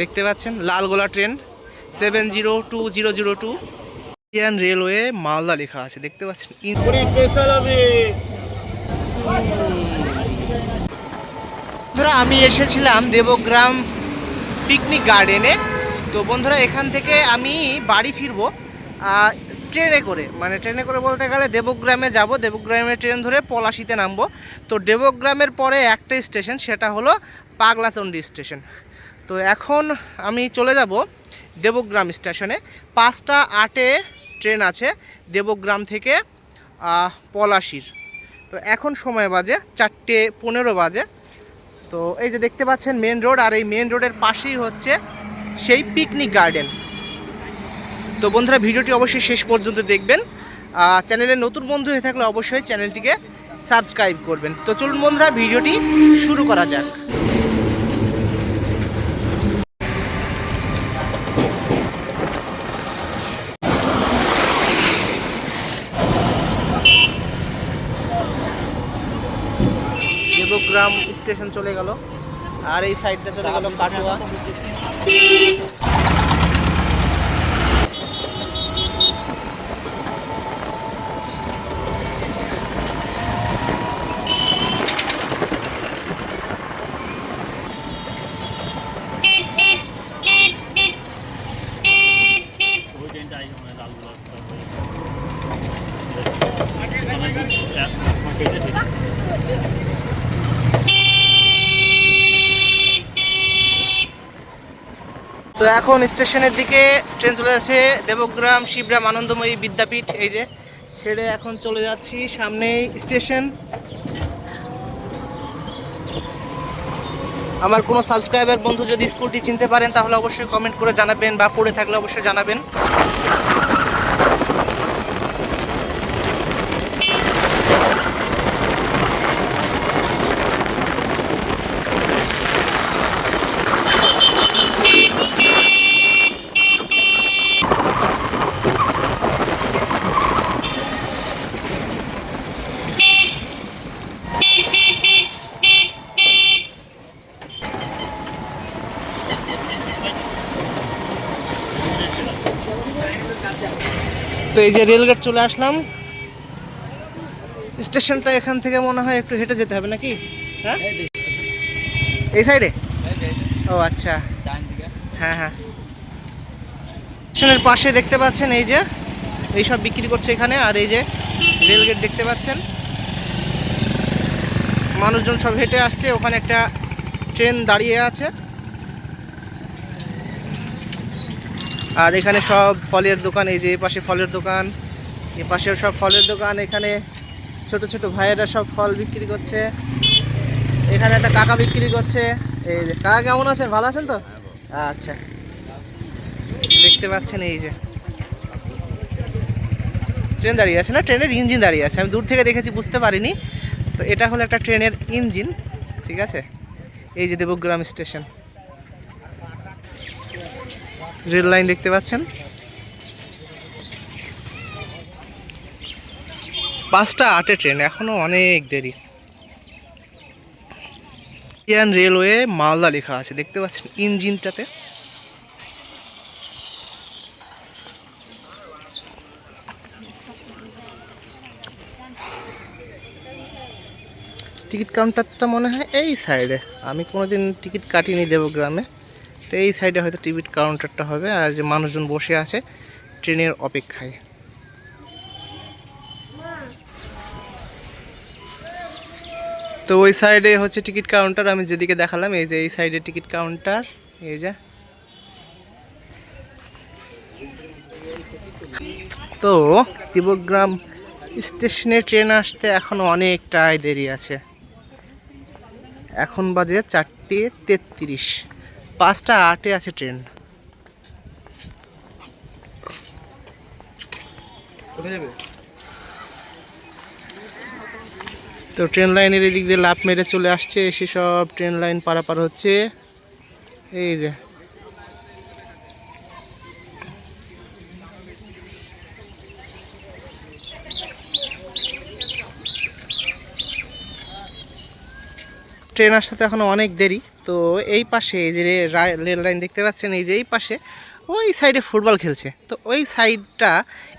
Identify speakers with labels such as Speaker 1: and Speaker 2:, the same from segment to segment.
Speaker 1: দেখতে পাচ্ছেন Lalgola train seven zero two zero zero two Indian railway Malda লেখা আছে দেখতে পাচ্ছেন বন্ধুরা আমি এসেছিলাম দেবগ্রাম পিকনিক গার্ডেনে। তো বন্ধুরা এখান থেকে আমি বাড়ি ফিরবো ট্রেনে করে। মানে ট্রেনে করে বলতে গেলে দেবগ্রামে যাব দেবগ্রামে ট্রেন ধরে পলাশিতে নামবো। তো দেবগ্রামের পরে একটা স্টেশন সেটা হলো পাগলাচন্ডী স্টেশন। তো এখন আমি চলে যাব দেবগ্রাম স্টেশনে। পাঁচটা আটে ট্রেন আছে দেবগ্রাম থেকে পলাশির। তো এখন সময় বাজে চারটে পনেরো বাজে। তো এই যে দেখতে পাচ্ছেন মেন রোড, আর এই মেন রোডের পাশেই হচ্ছে সেই পিকনিক গার্ডেন। তো বন্ধুরা, ভিডিওটি অবশ্যই শেষ পর্যন্ত দেখবেন। চ্যানেলে নতুন বন্ধু হয়ে থাকলে অবশ্যই চ্যানেলটিকে সাবস্ক্রাইব করবেন। তো চলুন বন্ধুরা, ভিডিওটি শুরু করা যাক দেবগ্রাম স্টেশন চলে গেল। আর এই সাইডটা চলে গেল কাটোয়া। তো এখন স্টেশনের দিকে ট্রেন চলে যাচ্ছে দেবগ্রাম শিবরাম আনন্দময়ী বিদ্যাপীঠ, এই যে ছেড়ে এখন চলে যাচ্ছি সামনেই স্টেশন। আমার কোনো সাবস্ক্রাইবার বন্ধু যদি স্কুলটি চিনতে পারেন, তাহলে অবশ্যই কমেন্ট করে জানাবেন বা পড়ে থাকলে অবশ্যই জানাবেন তো এই যে রেলগেট চলে আসলাম। স্টেশনটা এখান থেকে মনে হয় একটু হেঁটে যেতে হবে নাকি? হ্যাঁ? এই সাইডে? ও আচ্ছা। হ্যাঁ হ্যাঁ। স্টেশনের পাশে দেখতে পাচ্ছেন এই যে এই সব বিক্রি করছে এখানে আর এই যে রেলগেট দেখতে পাচ্ছেন। মানুষজন সব হেঁটে আসছে ওখানে একটা ট্রেন দাঁড়িয়ে আছে। আর এখানে সব ফলের দোকান, এই যে এই পাশে ফলের দোকান, এ পাশেও সব ফলের দোকান, এখানে ছোট ছোট ভাইয়েরা সব ফল বিক্রি করছে। এখানে একটা কাকা বিক্রি করছে। এই যে, কাকা কেমন আছেন? ভালো আছেন তো? আচ্ছা। দেখতে পাচ্ছেন এই যে। ট্রেন দাঁড়িয়ে আছে না? ট্রেনের ইঞ্জিন দাঁড়িয়ে আছে। আমি দূর থেকে দেখেছি, বুঝতে পারিনি। তো এটা হলো একটা ট্রেনের ইঞ্জিন, ঠিক আছে? এই যে দেবগ্রাম স্টেশন। রেল লাইন দেখতে পাচ্ছেন। পাঁচটা আটে ট্রেন, এখনও অনেক দেরি। ইন্ডিয়ান রেলওয়ে মালদা লেখা আছে, দেখতে পাচ্ছেন ইঞ্জিনটাতে। টিকিট কাউন্টারটা মনে হয় এই সাইডে। আমি কোনোদিন টিকিট কাটিনি দেবগ্রামে। তো এই সাইডে হয়তো টিকিট কাউন্টারটা হবে আর যে মানুষজন বসে আছে ট্রেনের অপেক্ষায়। তো ওই সাইডে হচ্ছে টিকিট কাউন্টার, আমি যেদিকে দেখালাম, এই যে এই সাইডে টিকিট কাউন্টার, এই যে। তো দেবগ্রাম স্টেশনে ট্রেন আসতে এখনও অনেকটাই দেরি আছে। এখন বাজে চারটে তেত্রিশ। পাঁচটা আটে আছে ট্রেন। তো ট্রেন লাইনের এদিক দিয়ে লাভ মেরে চলে আসছে, এসে সব ট্রেন লাইন পারাপার হচ্ছে। এই যে। ট্রেন আসতে তো এখনও অনেক দেরি। তো এই পাশে এই যে রেল লাইন দেখতে পাচ্ছেন, এই যে এই পাশে ওই সাইডে ফুটবল খেলছে। তো ওই সাইডটা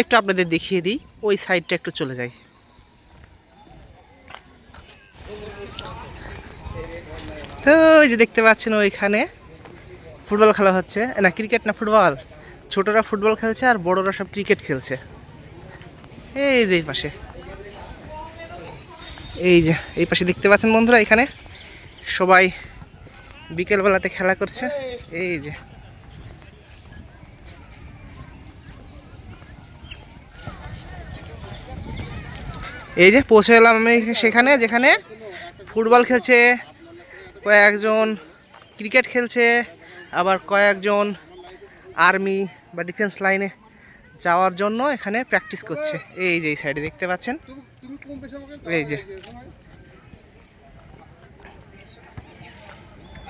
Speaker 1: একটু আপনাদের দেখিয়ে দিই, ওই সাইডটা একটু চলে যাই। তো ওই যে দেখতে পাচ্ছেন ওইখানে ফুটবল খেলা হচ্ছে। না, ক্রিকেট না ফুটবল? ছোটরা ফুটবল খেলছে আর বড়রা সব ক্রিকেট খেলছে। এই যে এই পাশে। এই যে, এই পাশে দেখতে পাচ্ছেন বন্ধুরা এখানে। সবাই বিকেলবেলাতে খেলা করছে। এই যে। এই যে পৌঁছে এলাম আমি সেখানে, যেখানে ফুটবল খেলছে, কয়েকজন ক্রিকেট খেলছে, আবার কয়েকজন আর্মি বা ডিফেন্স লাইনে যাওয়ার জন্য এখানে প্র্যাকটিস করছে। এই যে, এই সাইডে দেখতে পাচ্ছেন? এই যে।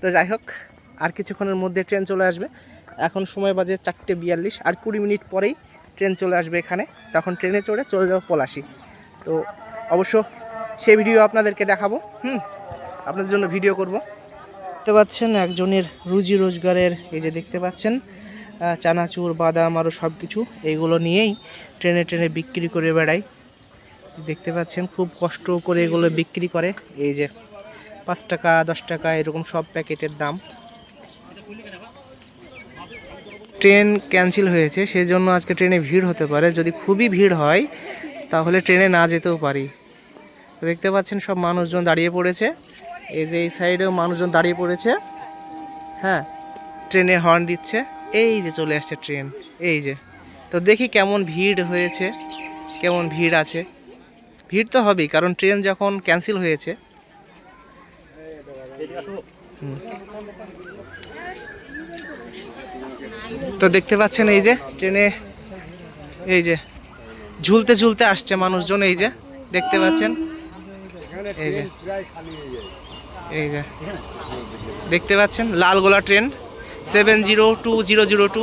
Speaker 1: তো যাই হোক, আর কিছুক্ষণের মধ্যে ট্রেন চলে আসবে। এখন সময় বাজে চারটে বিয়াল্লিশ, আর কুড়ি মিনিট পরেই ট্রেন চলে আসবে এখানে। তখন ট্রেনে চড়ে চলে যাব পলাশি। তো অবশ্য সেই ভিডিও আপনাদেরকে দেখাবো, হুম? আপনাদের জন্য ভিডিও করব। দেখতে পাচ্ছেন একজনের রুজি রোজগারের, এই যে দেখতে পাচ্ছেন চানাচুর, বাদাম আরও সব কিছু এইগুলো নিয়েই ট্রেনে ট্রেনে বিক্রি করে বেড়ায়। দেখতে পাচ্ছেন খুব কষ্ট করে এগুলো বিক্রি করে, এই যে পাঁচ টাকা, দশ টাকা, এরকম সব প্যাকেটের দাম। ট্রেন ক্যান্সেল হয়েছে সেই জন্য আজকে ট্রেনে ভিড় হতে পারে। যদি খুবই ভিড় হয়, তাহলে ট্রেনে না যেতেও পারি। দেখতে পাচ্ছেন সব মানুষজন দাঁড়িয়ে পড়েছে। এই যে এই সাইডেও মানুষজন দাঁড়িয়ে পড়েছে। হ্যাঁ ট্রেনে হর্ন দিচ্ছে। এই যে চলে আসছে ট্রেন, এই যে। তো দেখি কেমন ভিড় হয়েছে, কেমন ভিড় আছে। ভিড় তো হবেই, কারণ ট্রেন যখন ক্যান্সেল হয়েছে। তো দেখতে পাচ্ছেন এই যে ট্রেনে এই যে ঝুলতে ঝুলতে আসছে মানুষজন, এই যে দেখতে পাচ্ছেন? এই যে এই যে দেখতে পাচ্ছেন? Lalgola train seven zero two zero zero two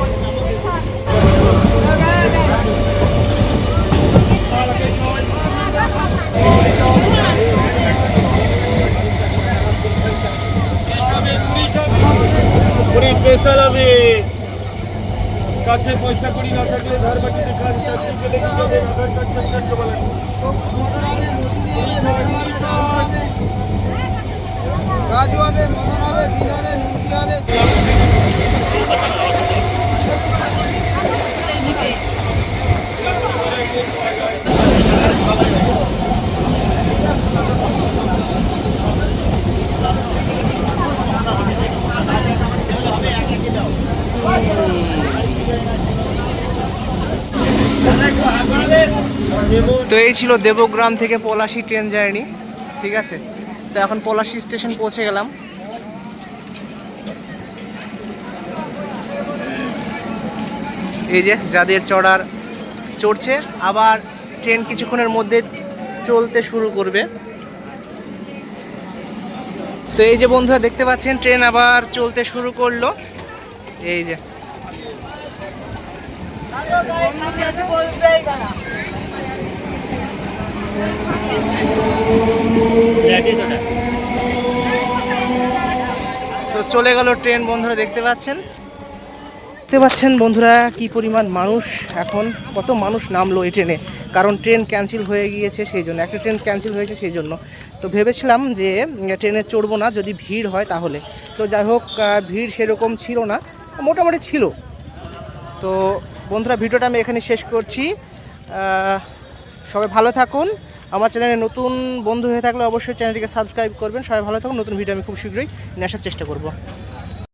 Speaker 2: হবে কাছে পয়সা করি না থাকলে ধার বাকি দেখে আধার কার্ড বলেন
Speaker 1: তো এই ছিল দেবগ্রাম থেকে পলাশি ট্রেন জার্নি, ঠিক আছে? তো এখন পলাশি স্টেশন পৌঁছে গেলাম। এই যে যাদের চড়ার চড়ছে, আবার ট্রেন কিছুক্ষণের মধ্যে চলতে শুরু করবে। তো এই যে বন্ধুরা দেখতে পাচ্ছেন, ট্রেন আবার চলতে শুরু করল। এই যে। চলে গেল ট্রেন, বন্ধুরা দেখতে পাচ্ছেন? দেখতে পাচ্ছেন বন্ধুরা কি পরিমাণ মানুষ এখন, কত মানুষ নামলো এই ট্রেনে। কারণ ট্রেন ক্যান্সেল হয়ে গিয়েছে সেই জন্য, একটা ট্রেন ক্যান্সেল হয়েছে সেই জন্য। তো ভেবেছিলাম যে ট্রেনে চড়বো না, যদি ভিড় হয় তাহলে। তো যাই হোক ভিড় সেরকম ছিল না, মোটামুটি ছিল। তো বন্ধুরা, ভিডিওটা আমি এখানে শেষ করছি। সবাই ভালো থাকুন। আমার চ্যানেলে নতুন বন্ধু হয়ে থাকলে অবশ্যই চ্যানেলটিকে সাবস্ক্রাইব করবেন। সবাই ভালো থাকুন, নতুন ভিডিও আমি খুব শীঘ্রই নিয়ে আসার চেষ্টা করব।